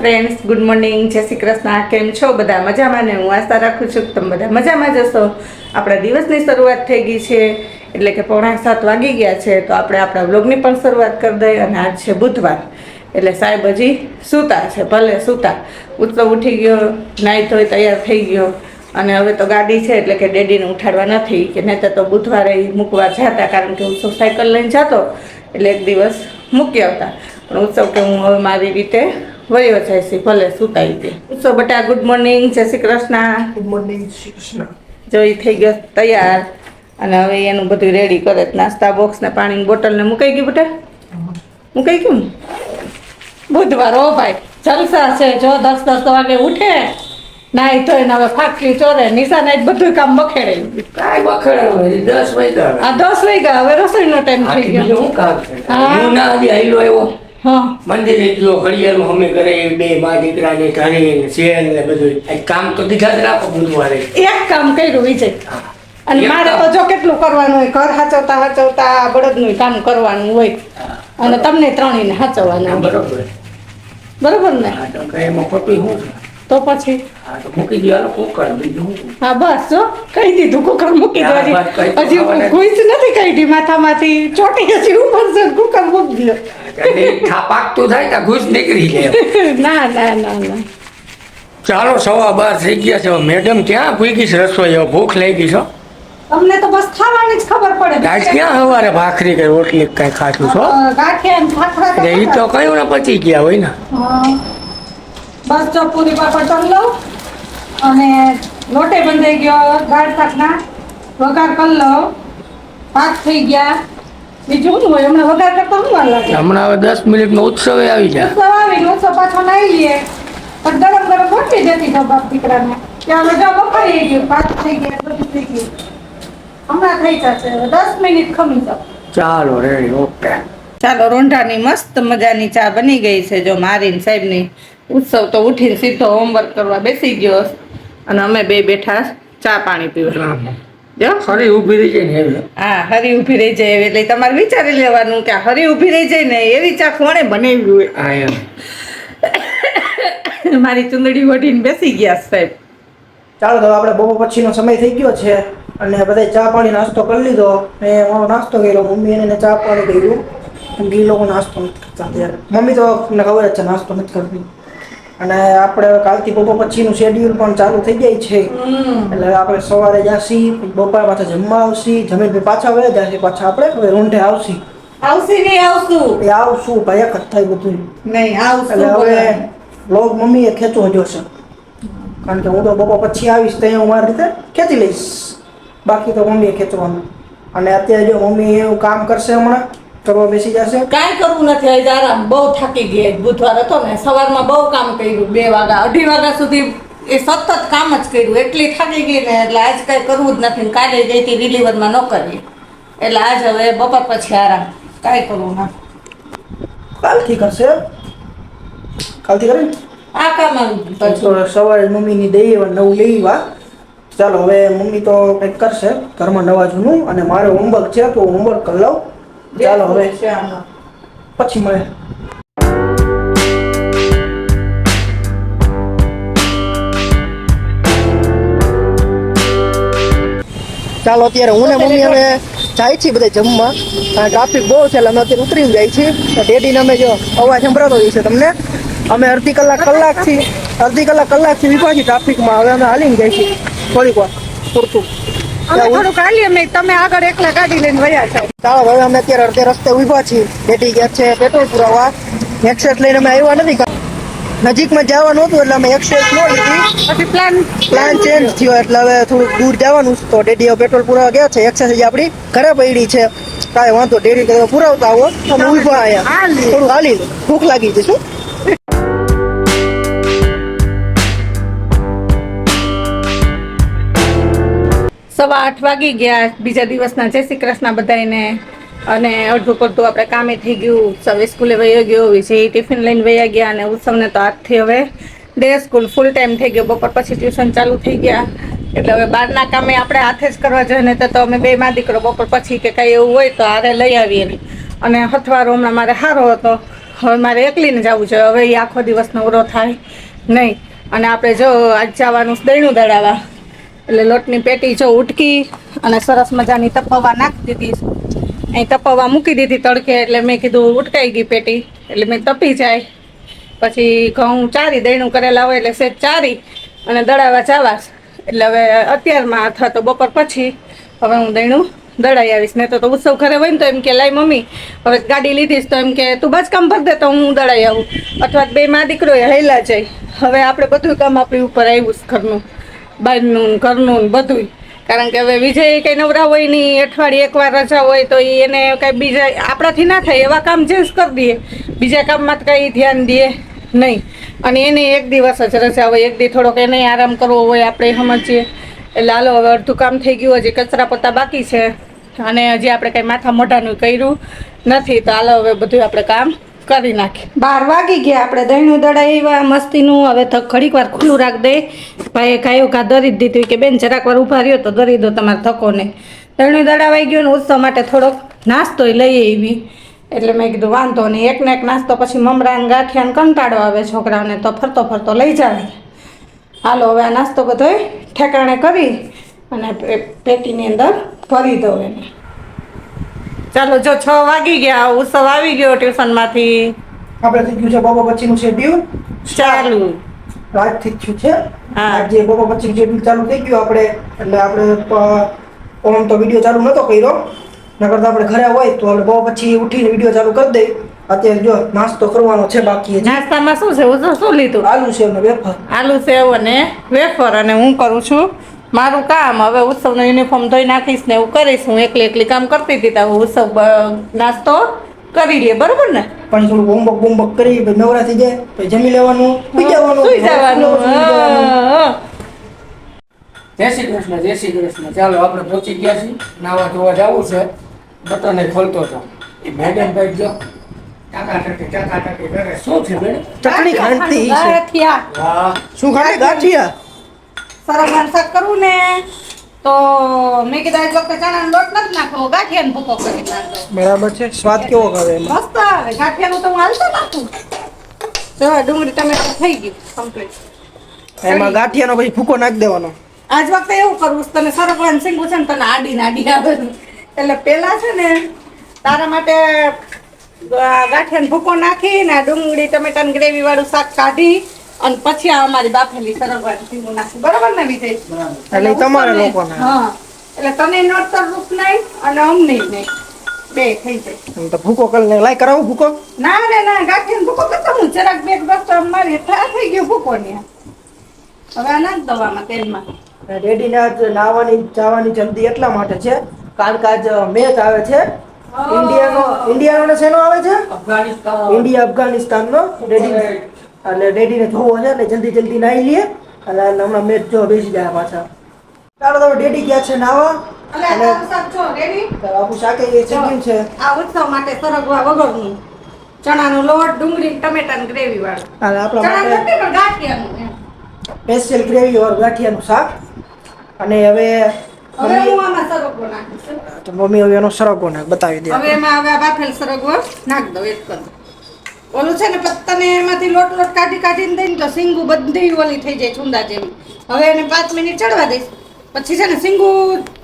Friends good morning જય શ્રી કૃષ્ણ. કેમ છો? બધા મજામાં ને હું આશા રાખું છું કે તમે બધા મજામાં જશો આપણા દિવસની શરૂઆત થઈ ગઈ છે, એટલે કે પોણા સાત વાગી ગયા છે, તો આપણે આપણા વ્લોગની પણ શરૂઆત કરી દઈએ અને આજ છે બુધવાર. એટલે સાહેબ હજી સૂતા છે, ભલે સૂતા. ઉત્સવ ઉઠી ગયો નાહી ધોઈ તૈયાર થઈ ગયો. અને હવે તો ગાડી છે, એટલે કે ડેડીને ઉઠાડવા નથી, કે નહીં તો બુધવારે મૂકવા જતા, કારણ કે ઉત્સવ સાયકલ લઈને જતો. એટલે એક દિવસ મૂકી આવતા. પણ ઉત્સવ કે હું હવે મારી રીતે વયો જાય છે ભલે સુતાઈ દે સો બટા ગુડ મોર્નિંગ જય Shri Krishna. Good morning Shri Krishna. જો ઈ થઈ ગયો તૈયાર. અને હવે એનું બધું રેડી કરે. નાસ્તા બોક્સ ને પાણીની બોટલ ને મુકાઈ ગયું બટા? મુકાઈ ગયું બુધવાર ઓ ભાઈ જલસા છે. જો દસ દસ વાગે ઉઠે નાઈ તો ને હવે ફાકરી ચોરે નિશાને જ બધું કામ બખેડે કાંઈ બખેડે દસ વાગ્યા આ દસ વાગ્યા હવે રસોઈનો ટાઈમ થઈ ગયો. હું કામ છે? હા. ના આવી આવ્યો. હા મંદિરે એટલો ઘડિયાળમાં અમે કરે બે મા દીકરાને ઘરે ને શેર ને બધું. કામ તો દીધા જ રાખો બુધવારે. એક કામ કર્યું વિજય. અને મારે તો જો કેટલું કરવાનું હોય ઘર હાચવતા હાચવતા બળદનું કામ કરવાનું હોય. અને તમને ત્રણેયને હાચવવાના બરોબર. બરોબર ને? એમાં ખોટી હું તો પછી? હા મૂકી દેવાનું કુકર બીજું હા બસ જો કહી દીધું કુકર મૂકી દો હજી. કોઈ હજી નથી કાઢી માથામાંથી ચોટી હજી ઉપર છે કુકર મૂકી દો. પાકતું થાય ત્યાં ઘૂસ નીકળી જાય ના ના ના ના. ચાલો સવા બાર થઈ ગયા છે. મેડમ ક્યાં ભૂગી છે રસોઈ? ભૂખ ગઈ છો. તમને તો બસ ખાવાની જ ખબર પડે. આજ ક્યાં સવારે ભાખરી કે રોટલી કઈ ખાધું છો? એ તો કયું ને પચી ગયા હોય ને? હા. બસ જો પૂરી પાપડ તળી લઉં અને લોટે બંધાઈ ગયો દાળ શાકના. વઘાર કરી લઉં. ભાત થઈ ગયા. બીજું શું હોય? હમણાં વઘાર કરતા શું વાર લાગે? હમણાં હવે દસ મિનિટનો ઉત્સવ આવી જાય ઉત્સવ આવીને ઉત્સવ પાછો નાઈ લઈએ. પણ ગરમ ગરમ મોટી જતી છો બાપ દીકરાને. ત્યાં બધા બફાઈ ગયું. ભાત થઈ ગયા બધું થઈ ગયું. હમણાં થઈ જશે. દસ મિનિટ ખમી જાવ ચાલો રેડી ઓકે ચાલો રોંઢાની મસ્ત મજાની ચા બની ગઈ છે. જો મારીને સાહેબની ઉત્સવ તો ઉઠીને સીધો હોમવર્ક કરવા બેસી ગયો અને અમે બે બેઠા ચા પાણી પીવા. જો? હરી ઊભી રહી જાય ને હા હરી ઊભી રહી જાય એટલે તમારે વિચારી લેવાનું કે આ હરી ઊભી રહી જાય ને એવી ચા કોણે બનાવી હોય? હા એમ. મારી ચુંદડી વઢીને બેસી ગયા સાહેબ. ચાલો તો આપણે બહુ પછીનો સમય થઈ ગયો છે અને બધા ચા પાણી નાસ્તો કરી લીધો. મેં હું નાસ્તો કર્યો. મમ્મી એને ચા પાણી કર્યું. લોકો નાસ્તો નથી કરતા ત્યારે મમ્મી તો ખબર જ છે નાસ્તો નથી કરતી. અને આપણે કાલથી બપોર પછીનું શેડ્યુલ પણ ચાલુ થઈ જાય છે. એટલે આપણે સવારે પછી બપોર પાછા જમવા આવશી જમીન પછી પાછા વયા જાસી પાછા આપણે હવે રૂંઢે આવશી. આવશે નહીં આવશું? એ આવશું ભાઈ એક થાય બધું. નહીં આવશું હવે. લોગ મમ્મીએ ખેંચવો જોશે કારણ કે હું તો બપોર પછી આવીશ તો હું મારી રીતે ખેંચી લઈશ. બાકી તો મમ્મીએ ખેંચવાનું. અને અત્યારે જો મમ્મી એવું કામ કરશે હમણાં કરવા બેસી જશે? કાંઈ કરવું નથી આજે આરામ બહુ થાકી ગઈ બુધવાર હતો ને. સવારમાં બહુ કામ કર્યું બે વાગ્યા અઢી વાગ્યા સુધી એ સતત કામ જ કર્યું. એટલી થાકી ગઈ ને એટલે આજ કાંઈ કરવું જ નથી કાલે ગઈ હતી રિલીવરમાં ન કરીએ. એટલે આજ હવે બપોર પછી આરામ. કાંઈ કરવું ના. કાલથી કરશે? કાલથી કરે? આ કામ. સવારે મમ્મીની દઈ એવા નવું લઈ વા ચાલો હવે મમ્મી તો કંઈક કરશે. ઘરમાં નવા જૂનું અને મારે હોમવર્ક છે તો હોમવર્ક કરી લઉં. ચાલો હવે પછી મળે. ચાલો અત્યારે હું ને મમ્મી અમે જાય છીએ બધા જમવા. કારણ ટ્રાફિક બહુ છે એટલે અમે અત્યારે ઉતરીને જાય છીએ. ડેડીને અમે જો અવાજ સંભળાતો હોય છે તમને. અમે અડધી કલાક કલાકથી અડધી કલાક કલાકથી વિપા છીએ ટ્રાફિકમાં હવે અમે હાલીને જાય છીએ. થોડીક વાર પૂરતું અમે થોડુંક હાલીએ અમે તમે આગળ એકલા ગાડી લઈને વયા છો ચાલો ભાઈ અમે અત્યારે અડધે રસ્તે ઊભા છીએ. બેટી ગયા છે પેટ્રોલ પુરાવા એક્સેટ લઈને અમે આવ્યા નથી નજીકમાં જવાનું હતું એટલે અમે એક્સેટ ન લીધી. પછી પ્લાન પ્લાન ચેન્જ થયો એટલે હવે થોડુંક દૂર જવાનું છે. તો ડેડી પેટ્રોલ પુરાવા ગયા છે. એક્સેસ હજી આપણી ઘરે પડી છે. કાંઈ વાંધો ડેડી પુરાવતા આવો. અમે ઊભા આવ્યા થોડું હાલી ભૂખ લાગી છે સવા આઠ વાગી ગયા. બીજા દિવસના જય શ્રી કૃષ્ણ બધાને અને અડધું પડતું આપણે કામે થઈ ગયું. સવે સ્કૂલે વયો ગયો, વિજય ટિફિન લઈને વયા ગયા અને ઉત્સવને તો આજથી હવે ડે સ્કૂલ ફૂલ ટાઈમ થઈ ગયો. બપોર પછી ટ્યુશન ચાલુ થઈ ગયા. એટલે હવે બહારના કામે આપણે હાથે જ કરવા જોઈએ ને તો અમે બે માં દીકરો બપોર પછી કે કાંઈ એવું હોય તો હારે લઈ આવીએ. અને હથવારો હમણાં મારે સારો હતો. હવે મારે એકલીને જવું જોઈએ હવે એ આખો દિવસ નવરો થાય નહીં. અને આપણે જો આજ જવાનું દૈણું દળાવા એટલે લોટની પેટી જો ઉટકી અને સરસ મજાની તપવા નાખી દીધી. અહીં તપવા મૂકી દીધી તડકે, એટલે મેં કીધું ઉટકાઈ ગઈ પેટી, એટલે મેં તપી જાય. પછી ઘઉં ચારી દહીણું કરેલા હોય એટલે સેજ ચારી અને દળાવા જવા. એટલે હવે અત્યારમાં અથવા તો બપોર પછી હવે હું દહીણું દળાઈ આવીશ. ને તો ઉત્સવ ઘરે હોય ને તો એમ કે, લાય મમ્મી, હવે ગાડી લીધીશ તો એમ કે, તું બસ કામ ભર દે તો હું દળાઈ આવું. અથવા બે માં દીકરો હેલા જાય. હવે આપણે બધું કામ આપણી ઉપર આવ્યું ઘરનું. બહારનું ઘરનું બધું કારણ કે હવે વિજય કંઈ નવરા હોય નહીં, અઠવાડિયે એકવાર રજા હોય તો એ એને કાંઈ બીજા, આપણાથી ના થાય, એવા કામ ચેન્જ કરી દઈએ. બીજા કામમાં તો કંઈ ધ્યાન દઈએ નહીં. અને એને એક દિવસ જ રજા હોય, એક દી થોડોક એને આરામ કરવો હોય, આપણે સમજીએ. એટલે હાલો, હવે અડધું કામ થઈ ગયું, હજી કચરા પોતા બાકી છે. અને હજી આપણે કંઈ માથા મોઢાનું કર્યું નથી. તો હાલો, હવે બધું આપણે કામ કરી નાખી. બાર વાગી ગયા. આપણે દહીંનું દળાવ્યા મસ્તીનું. હવે તો ઘડીક વાર ખુલ્લું રાખ દે. ભાઈએ કાયો કા દરી દીધું કે બેન જરાક વાર ઊભા રહ્યો તો દરી દો તમારે થકો દહીણું દહીંનું દળાવાઈ ગયું ને ઉત્સવ માટે થોડોક નાસ્તોય લઈ આવી એટલે મેં કીધું, વાંધો નહીં. એક ને એક નાસ્તો પછી મમરાને ગાંઠિયાને કંટાળો આવે છોકરાઓને તો ફરતો ફરતો લઈ જાય. હાલો, હવે આ નાસ્તો બધો ઠેકાણે કરી અને પેટીની અંદર ભરી દઉં એને. ચાલો જો છ વાગી ગયા ઉત્સવ આવી ગયો ટ્યુશનમાંથી. આપણે થઈ ગયું છે બપોર પછીનું શેડ્યુલ ચાલુ. આજથી થયું છે. હા. આજે બપોર પછીનું શેડ્યુલ ચાલુ થઈ ગયું. આપણે એટલે આપણે ઓમ તો વીડિયો ચાલુ નતો કર્યો. નકર તો આપણે ઘરે હોય તો આપણે બહુ પછી ઉઠીને વીડિયો ચાલુ કરી દઈ. અત્યારે જો નાસ્તો કરવાનો છે બાકી. નાસ્તામાં શું છે? શું લીધું? આલુ છે અને વેફર. આલુ સેવ અને વેફર અને હું કરું છું મારું કામ હવે ઉત્સવનો યુનિફોર્મ ધોઈ નાખીશ ને એવું કરીશ. હું એકલી એકલી કામ કરતી હતી તો ઉત્સવ નાસ્તો કરી લે બરોબર ને? પણ થોડું હોમવર્ક બોમવર્ક કરી પછી નવરા થઈ જાય પછી જમી લેવાનું સુઈ જવાનું સુઈ જવાનું. જય શ્રી કૃષ્ણ જય શ્રી કૃષ્ણ. ચાલો આપણે પહોંચી ગયા છીએ. નાવા ધોવા જવું છે. બટન ખોલતો હતો. એ મેડમ ભાઈ જો ટાકા ટાકી ટાકા ટાકી શું છે મેડમ? ચટણી ખાંડતી છે. વાહ શું ખાય ગાંઠિયા? સરગવાનું શાક કરવું ને તો મેં કીધું આજ વખતે ચણાનો લોટ નથી નાખવો ગાંઠિયાનો ભૂકો કરી નાખો. બરાબર છે. સ્વાદ કેવો આવે મસ્ત આવે. ગાંઠિયાનું તો હું હાલતો નાખું. જો ડુંગળી ટમેટું થઈ ગયું કમ્પ્લીટ એમાં ગાંઠિયાનો પછી ભૂકો નાખી દેવાનો. આજ વખતે એવું કરવું છે તને સરગવાનું શીંગું છે ને તને આડી નાડી આવે. એટલે પેલા છે ને તારા માટે ગાંઠિયા ગાંઠિયાનો ભૂકો નાખી ને ડુંગળી ટમેટાની ગ્રેવી વાળું શાક કાઢી અને પછી આ અમારી બાફેલી સરગવાનું નાખી. બરાબર ને વિજય? એટલે તમારે તમારા હા એટલે તને નડતર રૂપ નહીં અને અમને નહીં બે થઈ જાય. તો ભૂકો કરીને કરાવું ભૂકો. ના ના ના ગાંઠિયાનો ભૂકો કરતો હું. જરાક બે બસ મારી થા થઈ ગયો ભૂકો ને હવે આ નાખ દવામાં તેલમાં. રેડી ને નાવાની જવાની જલ્દી એટલા માટે છે કારણ કે આજ મેચ આવે છે. ઇન્ડિયાનો ઇન્ડિયાનો ને શેનો આવે છે? અફઘાનિસ્તાન. ઇન્ડિયા અફઘાનિસ્તાનનો. રેડી એટલે રેડીને જોવો છે એટલે જલ્દી જલ્દી નાહી લઈએ અને હમણાં મેચ જો બેસી જાય પાછા. ચાલો તમે ડેડી ગયા છે નાવા અને જો રેડી આપણું શાકે એ ચીક્યું છે? આ ઉત્સવ માટે સરગવા વગરનું. ચણાનો લોટ ડુંગળી ટમેટાની ગ્રેવી વાળું. અને આપણા માટે ગાંઠિયાનું સ્પેશિયલ ગ્રેવી ઓર ગાંઠિયાનું શાક. અને હવે હવે હું આમાં સરગવો નાખીશ. તો મમ્મી હવે એનો સરગવો નાખ બતાવી દે હવે એમાં હવે બાફેલ સરગવો નાખ દઉં એક કર ઓલું છે ને તને એમાંથી લોટ લોટ કાઢી કાઢીને દઈને તો સિંગુ બધી ઓલી થઈ જાય છુંદા જેવી. હવે એને પાંચ મિનિટ ચડવા દઈશ. પછી છે ને સિંગુ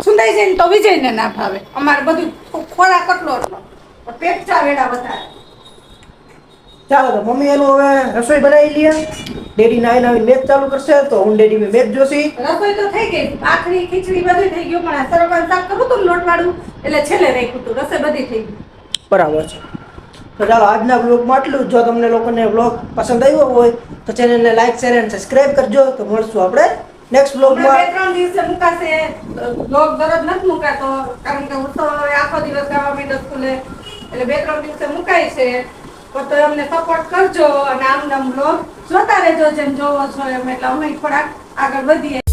છુંદાઈ જાય ને તો વિજયને ના ભાવે અમારે બધું ખોરાક કેટલો એટલો પેટ ચા વેડા વધારે. ચાલો તો મમ્મી એનું હવે રસોઈ બનાવી લઈએ. ડેડી નાઈ નાવી મેચ ચાલુ કરશે તો હું ડેડી મેચ જોશી. રસોઈ તો થઈ ગઈ. ભાખરી ખીચડી બધું થઈ ગયું પણ આ સરગવાનું શાક કરું હતું લોટ વાળું એટલે છેલ્લે રાખ્યું હતું. રસોઈ બધી થઈ ગઈ. બરાબર છે. તો ચાલો આજના બ્લોગમાં આટલું જ. જો તમને લોકોને બ્લોગ પસંદ આવ્યો હોય તો ચેનલને લાઈક શેર અને સબસ્ક્રાઇબ કરજો. તો મળશું આપણે નેક્સ્ટ હમણાં બે ત્રણ દિવસે મુકાશે. બ્લોગ દરરોજ નથી મુકાતો કારણ કે ઉત્સવ તો આખો દિવસ ગાવા માંડ્યો સ્કૂલે. એટલે બે ત્રણ દિવસે મુકાય છે. તો અમને સપોર્ટ કરજો અને આમ નામ બ્લોગ જોતા રહેજો જેમ જોવો છો એમ. એટલે અમે થોડાક આગળ વધીએ.